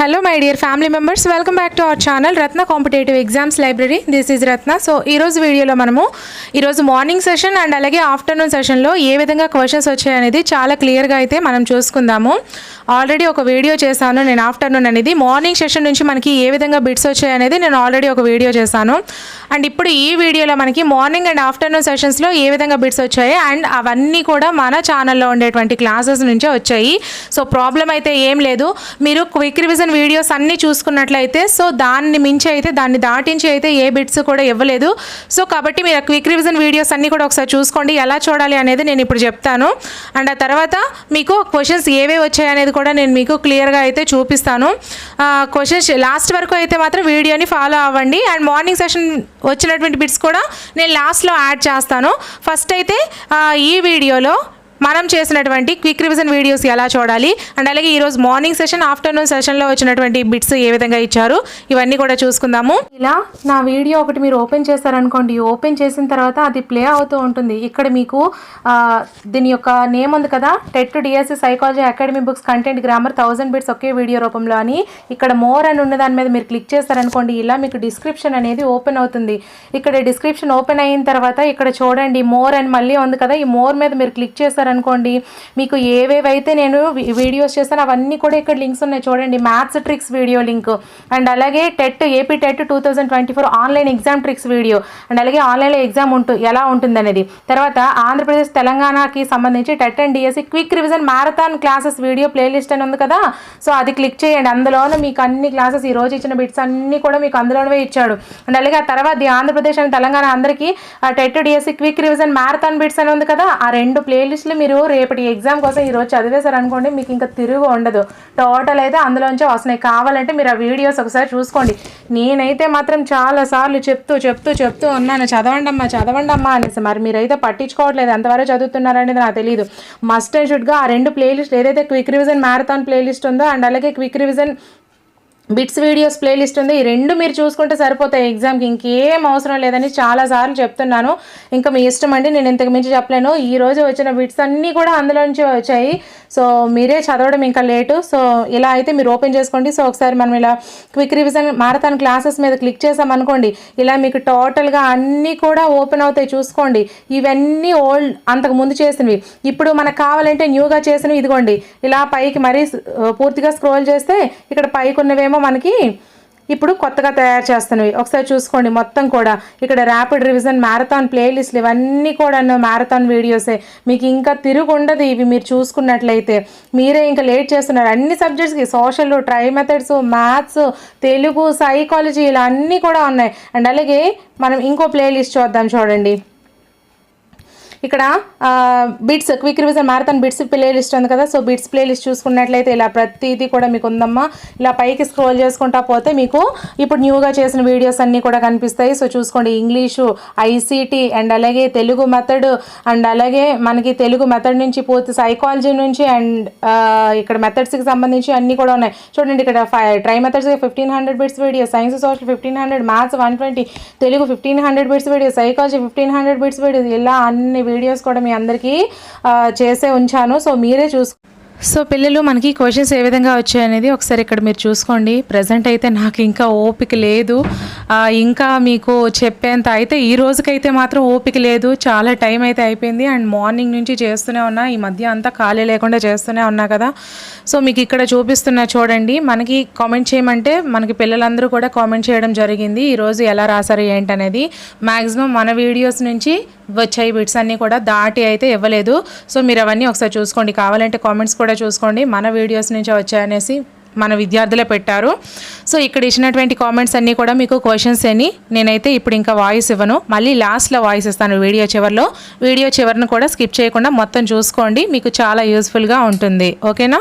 Hello my dear family members welcome back to our channel Ratna competitive exams library this is Ratna so ఈరోజు వీడియోలో మనము ఈరోజు morning session and అలాగే afternoon సెషన్లో ఏ విధంగా క్వశ్చన్స్ వచ్చాయనేది చాలా క్లియర్గా అయితే మనం చూసుకుందాము. ఆల్రెడీ ఒక వీడియో చేశాను నేను ఆఫ్టర్నూన్ అనేది. మార్నింగ్ సెషన్ నుంచి మనకి ఏ విధంగా బిట్స్ వచ్చాయనేది నేను ఆల్రెడీ ఒక వీడియో చేశాను. అండ్ ఇప్పుడు ఈ వీడియోలో మనకి మార్నింగ్ అండ్ ఆఫ్టర్నూన్ సెషన్స్లో ఏ విధంగా బిట్స్ వచ్చాయి అండ్ అవన్నీ కూడా మన ఛానల్లో ఉండేటువంటి క్లాసెస్ నుంచే వచ్చాయి. సో ప్రాబ్లం అయితే ఏం లేదు. మీరు క్విక్ రివిజన్ వీడియోస్ అన్నీ చూసుకున్నట్లయితే సో దాన్ని మించి అయితే దాన్ని దాటించి అయితే ఏ బిట్స్ కూడా ఇవ్వలేదు. సో కాబట్టి మీరు క్విక్ రివిజన్ వీడియోస్ అన్నీ కూడా ఒకసారి చూసుకోండి. ఎలా చూడాలి అనేది నేను ఇప్పుడు చెప్తాను. అండ్ ఆ తర్వాత మీకు క్వశ్చన్స్ ఏవే వచ్చాయి అనేది కూడా నేను మీకు క్లియర్గా అయితే చూపిస్తాను. క్వశ్చన్స్ లాస్ట్ వరకు అయితే మాత్రం వీడియోని ఫాలో అవ్వండి. అండ్ మార్నింగ్ సెషన్ వచ్చినటువంటి బిట్స్ కూడా నేను లాస్ట్లో యాడ్ చేస్తాను. ఫస్ట్ అయితే ఈ వీడియోలో మనం చేసినటువంటి క్విక్ రివిజన్ వీడియోస్ ఎలా చూడాలి? అండ్ అలాగే ఈరోజు మార్నింగ్ సెషన్ ఆఫ్టర్నూన్ సెషన్లో వచ్చినటువంటి బిట్స్ ఏ విధంగా ఇచ్చారు? ఇవన్నీ కూడా చూసుకుందాము. ఇలా నా వీడియో ఒకటి మీరు ఓపెన్ చేస్తారనుకోండి ఓపెన్ చేసిన తర్వాత అది ప్లే అవుతూ ఉంటుంది. ఇక్కడ మీకు దీని యొక్క నేమ్ ఉంది కదా? TET DSC psychology academy books content grammar thousand bits ఒకే వీడియో రూపంలో అని ఇక్కడ మోర్ అని ఉన్న దాని మీద మీరు క్లిక్ చేస్తారనుకోండి ఇలా మీకు డిస్క్రిప్షన్ అనేది ఓపెన్ అవుతుంది. ఇక్కడ డిస్క్రిప్షన్ ఓపెన్ అయిన తర్వాత ఇక్కడ చూడండి మోర్ అని మళ్ళీ ఉంది కదా? ఈ మోర్ మీద మీరు క్లిక్ అనుకోండి. మీకు ఏవేవైతే నేను వీడియోస్ చేస్తానో అవన్నీ కూడా ఇక్కడ లింక్స్ ఉన్నాయి చూడండి. Maths tricks video link and అలాగే TET AP TET two thousand twenty four online exam tricks video and అలాగే ఆన్లైన్లో ఎగ్జామ్ ఉంటు ఎలా ఉంటుందనేది. తర్వాత ఆంధ్రప్రదేశ్ తెలంగాణకి సంబంధించి TET and DSC quick revision marathon classes video playlist అని ఉంది కదా. సో అది క్లిక్ చేయండి. అందులోనే మీకు అన్ని క్లాసెస్ ఈ రోజు ఇచ్చిన బిట్స్ అన్నీ కూడా మీకు అందులోనే ఇచ్చాడు. అండ్ అలాగే ఆ తర్వాత ఆంధ్రప్రదేశ్ అండ్ తెలంగాణ అందరికీ TET DSC quick revision marathon bits అని ఉంది కదా. ఆ రెండు ప్లేలిస్టులు మీరు రేపటి ఎగ్జామ్ కోసం ఈరోజు చదివేశారు అనుకోండి మీకు ఇంకా తిరుగు ఉండదు. టోటల్ అయితే అందులోంచే వస్తున్నాయి. కావాలంటే మీరు ఆ వీడియోస్ ఒకసారి చూసుకోండి. నేనైతే మాత్రం చాలా సార్లు చెప్తూ చెప్తూ చెప్తూ ఉన్నాను. చదవండి అమ్మా చదవండి అమ్మా అనేసి. మరి మీరైతే పట్టించుకోవట్లేదు. ఎంతవరకు చదువుతున్నారనేది నాకు తెలియదు మస్ట్ అండ్ షుడ్గా ఆ రెండు ప్లేలిస్ట్ ఏదైతే క్విక్ రివిజన్ మ్యారథాన్ ప్లేలిస్ట్ ఉందో అండ్ అలాగే quick revision bits videos playlist ఉంది. ఈ రెండు మీరు చూసుకుంటే సరిపోతాయి. ఎగ్జామ్కి ఇంకేం అవసరం లేదని చాలాసార్లు చెప్తున్నాను. ఇంకా మీ ఇష్టం అండి నేను ఇంతకు మించి చెప్పలేను. ఈ రోజు వచ్చిన బిట్స్ అన్నీ కూడా అందులో నుంచి వచ్చాయి. సో మీరే చదవడం ఇంకా లేటు. సో ఇలా అయితే మీరు ఓపెన్ చేసుకోండి. సో ఒకసారి మనం ఇలా క్విక్ రివిజన్ మారథాన్ క్లాసెస్ మీద క్లిక్ చేసామనుకోండి ఇలా మీకు టోటల్గా అన్నీ కూడా ఓపెన్ అవుతాయి చూసుకోండి. ఇవన్నీ ఓల్డ్ అంతకు ముందు చేసినవి. ఇప్పుడు మనకు కావాలంటే న్యూగా చేసినవి ఇదిగోండి. ఇలా పైకి మరీ పూర్తిగా స్క్రోల్ చేస్తే ఇక్కడ పైకి ఉన్నవేమో మనకి ఇప్పుడు కొత్తగా తయారు చేస్తున్నవి. ఒకసారి చూసుకోండి మొత్తం కూడా. ఇక్కడ ర్యాపిడ్ రివిజన్ మ్యారథాన్ ప్లేలిస్ట్లు ఇవన్నీ కూడా మ్యారథాన్ వీడియోసే మీకు ఇంకా తిరుగుండదు ఇవి మీరు చూసుకున్నట్లయితే. మీరే ఇంకా లేట్ చేస్తున్నారు. అన్ని సబ్జెక్ట్స్కి social tri methods maths Telugu psychology ఇలా అన్నీ కూడా ఉన్నాయి. అండ్ అలాగే మనం ఇంకో ప్లేలిస్ట్ చూద్దాం చూడండి. ఇక్కడ bits quick revision marathon bits play list ఉంది కదా సో బీట్స్ ప్లే లిస్ట్ చూసుకున్నట్లయితే ఇలా ప్రతిదీ కూడా మీకు ఉందమ్మా. ఇలా పైకి స్క్రోల్ చేసుకుంటా పోతే మీకు ఇప్పుడు న్యూగా చేసిన వీడియోస్ అన్నీ కూడా కనిపిస్తాయి. సో చూసుకోండి ఇంగ్లీషు ఐసీటీ అండ్ అలాగే తెలుగు మెథడ్ అండ్ అలాగే మనకి తెలుగు మెథడ్ నుంచి పూర్తి సైకాలజీ నుంచి అండ్ ఇక్కడ మెథడ్స్కి సంబంధించి అన్నీ కూడా ఉన్నాయి. చూడండి ఇక్కడ tri methods fifteen hundred bits video science social fifteen hundred maths one twenty Telugu fifteen hundred bits video psychology fifteen hundred bits video ఇలా అన్ని వీడియోస్ కూడా మీ అందరికీ చేసే ఉంచాను. సో మీరే చూసుకో సో పిల్లలు మనకి క్వశ్చన్స్ ఏ విధంగా వచ్చాయనేది ఒకసారి ఇక్కడ మీరు చూసుకోండి. ప్రజెంట్ అయితే నాకు ఇంకా ఓపిక లేదు. ఇంకా మీకు చెప్పేంత అయితే ఈ రోజుకైతే మాత్రం ఓపిక లేదు. చాలా టైం అయితే అయిపోయింది. అండ్ మార్నింగ్ నుంచి చేస్తూనే ఉన్నా ఈ మధ్య అంతా ఖాళీ లేకుండా చేస్తూనే ఉన్నా కదా. సో మీకు ఇక్కడ చూపిస్తున్నా చూడండి. మనకి కామెంట్ చేయమంటే మనకి పిల్లలందరూ కూడా కామెంట్ చేయడం జరిగింది. ఈరోజు ఎలా రాశారు ఏంటనేది. మ్యాక్సిమం మన వీడియోస్ నుంచి వచ్చాయి. బిట్స్ అన్నీ కూడా దాటి అయితే ఇవ్వలేదు. సో మీరు అవన్నీ ఒకసారి చూసుకోండి. కావాలంటే కామెంట్స్ కూడా చూసుకోండి. మన వీడియోస్ నుంచి వచ్చాయనేసి మన విద్యార్థులే పెట్టారు. సో ఇక్కడ ఇచ్చినటువంటి కామెంట్స్ అన్నీ కూడా మీకు క్వశ్చన్స్ అని నేనైతే ఇప్పుడు ఇంకా వాయిస్ ఇవ్వను. మళ్ళీ లాస్ట్లో వాయిస్ ఇస్తాను వీడియో చివరిలో. వీడియో చివరిని కూడా స్కిప్ చేయకుండా మొత్తం చూసుకోండి. మీకు చాలా యూస్ఫుల్గా ఉంటుంది. ఓకేనా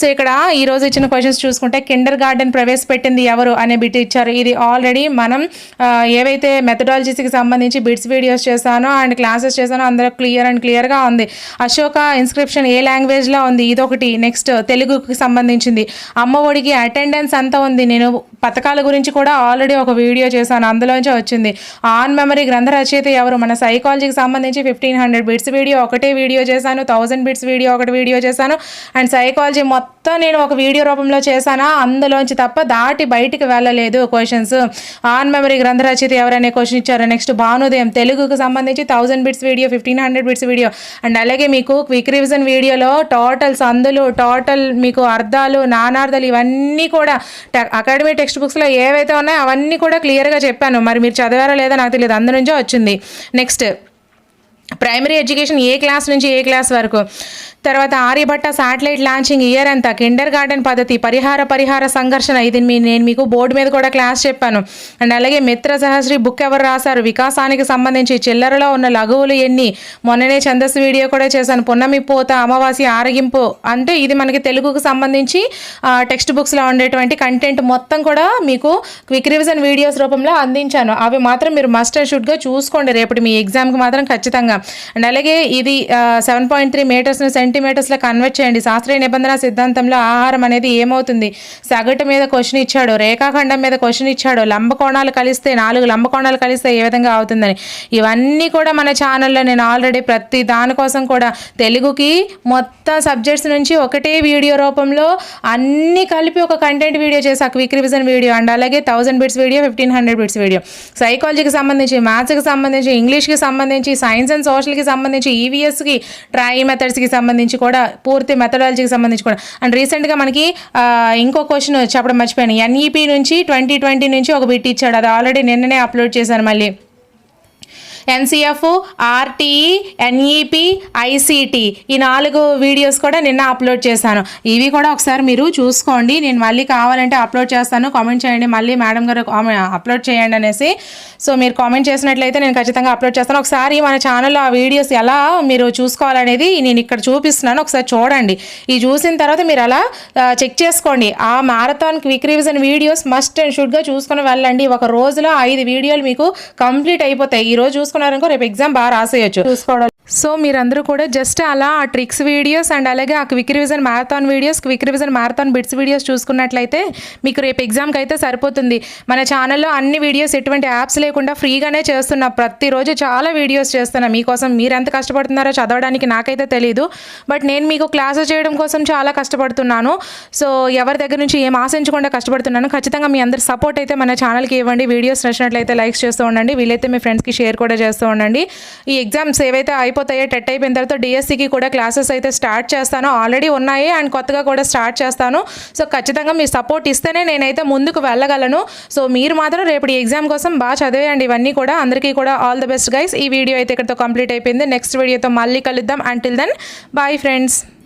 సో ఇక్కడ ఈ రోజు ఇచ్చిన క్వశ్చన్స్ చూసుకుంటే కిండర్ గార్డెన్ ప్రవేశపెట్టింది ఎవరు? అనే బిట్ ఇచ్చారు. ఇది ఆల్రెడీ మనం ఏవైతే మెథడాలజీస్కి సంబంధించి బిట్స్ వీడియోస్ చేశానో అండ్ క్లాసెస్ చేశానో అందరూ క్లియర్ అండ్ క్లియర్గా ఉంది. అశోక ఇన్స్క్రిప్షన్ ఏ లాంగ్వేజ్లో ఉంది? ఇదొకటి. నెక్స్ట్ తెలుగుకి సంబంధించింది. అమ్మ ఒడికి అటెండెన్స్ అంతా ఉంది? నేను పథకాల గురించి కూడా ఆల్రెడీ ఒక వీడియో చేశాను. అందులోంచే వచ్చింది. ఆన్ మెమరీ గ్రంథ రచయిత ఎవరు? మన సైకాలజీకి సంబంధించి ఫిఫ్టీన్ హండ్రెడ్ బిట్స్ వీడియో ఒకటే వీడియో చేశాను. థౌజండ్ బిట్స్ వీడియో ఒకటి వీడియో చేశాను. అండ్ సైకాలజీ మొత్తం మొత్తం నేను ఒక వీడియో రూపంలో చేశానా? అందులోంచి తప్ప దాటి బయటికి వెళ్ళలేదు క్వశ్చన్స్ ఆన్ మెమరీ గ్రంథ రచయిత ఎవరనే క్వశ్చన్ ఇచ్చారు. నెక్స్ట్ భానుదయం తెలుగుకు సంబంధించి thousand bits video fifteen hundred bits video and అలాగే మీకు క్విక్ రివిజన్ వీడియోలో టోటల్ సందులు టోటల్ మీకు అర్థాలు నానార్థాలు ఇవన్నీ కూడా అకాడమీ టెక్స్ట్ బుక్స్లో ఏవైతే ఉన్నాయో అవన్నీ కూడా క్లియర్గా చెప్పాను. మరి మీరు చదివారో లేదో నాకు తెలియదు. అందు నుంచో వచ్చింది. నెక్స్ట్ ప్రైమరీ ఎడ్యుకేషన్ ఏ క్లాస్ నుంచి ఏ క్లాస్ వరకు? తర్వాత ఆర్యభట్ట శాటిలైట్ లాంచింగ్ ఇయర్ అంతా కిండర్ గార్డెన్ పద్ధతి పరిహార పరిహార సంఘర్షణ ఇది మీ నేను మీకు బోర్డు మీద కూడా క్లాస్ చెప్పాను. అండ్ అలాగే మిత్ర సహశ్రీ బుక్ ఎవరు రాశారు? వికాసానికి సంబంధించి చిల్లరలో ఉన్న లఘువులు ఎన్ని? మొన్ననే ఛందస్సు వీడియో కూడా చేశాను. పున్నమి పోత అమావాస్య ఆరగింపు అంటే ఇది మనకి తెలుగుకు సంబంధించి టెక్స్ట్ బుక్స్లో ఉండేటువంటి కంటెంట్ మొత్తం కూడా మీకు క్విక్ రివిజన్ వీడియోస్ రూపంలో అందించాను. అవి మాత్రం మీరు మస్ట్ అండ్ షుడ్గా చూసుకోండి. రేపటి మీ ఎగ్జామ్కి మాత్రం ఖచ్చితంగా. అండ్ అలాగే ఇది సెవెన్ పాయింట్ త్రీ మీటర్స్ని సెంటీమీటర్స్లో కన్వర్ట్ చేయండి. శాస్త్రీయ నిబంధన సిద్ధాంతంలో ఆహారం అనేది ఏమవుతుంది? సగటు మీద క్వశ్చన్ ఇచ్చాడు రేఖాఖండం మీద క్వశ్చన్ ఇచ్చాడు లంబకోణాలు కలిస్తే నాలుగు లంబకోణాలు కలిస్తే ఏ విధంగా అవుతుందని. ఇవన్నీ కూడా మన ఛానల్లో నేను ఆల్రెడీ ప్రతి దానికోసం కూడా తెలుగుకి మొత్తం సబ్జెక్ట్స్ నుంచి ఒకటే వీడియో రూపంలో అన్నీ కలిపి ఒక కంటెంట్ వీడియో చేసా క్విక్ రివిజన్ వీడియో అండ్ అలాగే thousand bits video fifteen hundred bits video సైకాలజీకి సంబంధించి మ్యాథ్స్కి సంబంధించి ఇంగ్లీష్కి సంబంధించి సైన్స్ అండ్ సోషల్కి సంబంధించి ఈవీఎస్కి ట్రై మెథడ్స్కి సంబంధించి కూడా పూర్తి మెథడాలజీకి సంబంధించి కూడా. అండ్ రీసెంట్గా మనకి ఇంకో క్వశ్చన్ చెప్పడం మర్చిపోయాను. ఎన్ఈపీ నుంచి ట్వంటీ ట్వంటీ నుంచి ఒక బిట్ ఇచ్చాడు. అది ఆల్రెడీ నిన్ననే అప్లోడ్ చేశాను మళ్ళీ. ఎన్సిఎఫ్ ఆర్టీఈ ఎన్ఈపి ఐసిటి ఈ నాలుగు వీడియోస్ కూడా నిన్న అప్లోడ్ చేశాను. ఇవి కూడా ఒకసారి మీరు చూసుకోండి. నేను మళ్ళీ కావాలంటే అప్లోడ్ చేస్తాను. కామెంట్ చేయండి. మళ్ళీ మేడం గారు అప్లోడ్ చేయండి అనేసి. సో మీరు కామెంట్ చేసినట్లయితే నేను ఖచ్చితంగా అప్లోడ్ చేస్తాను. ఒకసారి మన ఛానల్లో ఆ వీడియోస్ ఎలా మీరు చూసుకోవాలనేది నేను ఇక్కడ చూపిస్తున్నాను. ఒకసారి చూడండి. ఈ చూసిన తర్వాత మీరు అలా చెక్ చేసుకోండి. ఆ marathon quick revision videos must and షుడ్గా చూసుకొని వెళ్ళండి. ఒక రోజులో ఐదు వీడియోలు మీకు కంప్లీట్ అయిపోతాయి. ఈరోజు చూసుకున్నారనుకో రేపు ఎగ్జామ్ బాగా రాసేయచ్చు. చూసుకోవడం. సో మీరందరూ కూడా జస్ట్ అలా ఆ ట్రిక్స్ వీడియోస్ అండ్ అలాగే ఆ quick revision marathon videos quick revision marathon bits videos చూసుకున్నట్లయితే మీకు రేపు ఎగ్జామ్కి అయితే సరిపోతుంది. మన ఛానల్లో అన్ని వీడియోస్ ఎటువంటి యాప్స్ లేకుండా ఫ్రీగానే చేస్తున్నా. ప్రతిరోజు చాలా వీడియోస్ చేస్తున్నా. మీకోసం మీరు ఎంత కష్టపడుతున్నారో చదవడానికి నాకైతే తెలియదు బట్ నేను మీకు క్లాసెస్ చేయడం కోసం చాలా కష్టపడుతున్నాను. సో ఎవరి దగ్గర నుంచి ఏం ఆశించకుండా కష్టపడుతున్నాను ఖచ్చితంగా మీ అందరి సపోర్ట్ అయితే మన ఛానల్కి ఇవ్వండి. వీడియోస్ నచ్చినట్లయితే లైక్స్ చేస్తూ ఉండండి. వీలైతే మీ ఫ్రెండ్స్కి షేర్ కూడా చేస్తూ ఉండండి. ఈ ఎగ్జామ్స్ ఏవైతే అయిపోతాయో టెట్ అయిపోయిన తర్వాత డిఎస్సికి కూడా క్లాసెస్ అయితే స్టార్ట్ చేస్తాను. ఆల్రెడీ ఉన్నాయి అండ్ కొత్తగా కూడా స్టార్ట్ చేస్తాను. సో ఖచ్చితంగా మీ సపోర్ట్ ఇస్తేనే నేనైతే ముందుకు వెళ్ళగలను. సో మీరు మాత్రం రేపు ఈ ఎగ్జామ్ కోసం బాగా చదివేయండి. ఇవన్నీ కూడా అందరికీ కూడా ఆల్ ద బెస్ట్ గైస్ ఈ వీడియో అయితే ఇక్కడితో కంప్లీట్ అయిపోయింది. నెక్స్ట్ వీడియోతో మళ్ళీ కలుద్దాం. Until then bye friends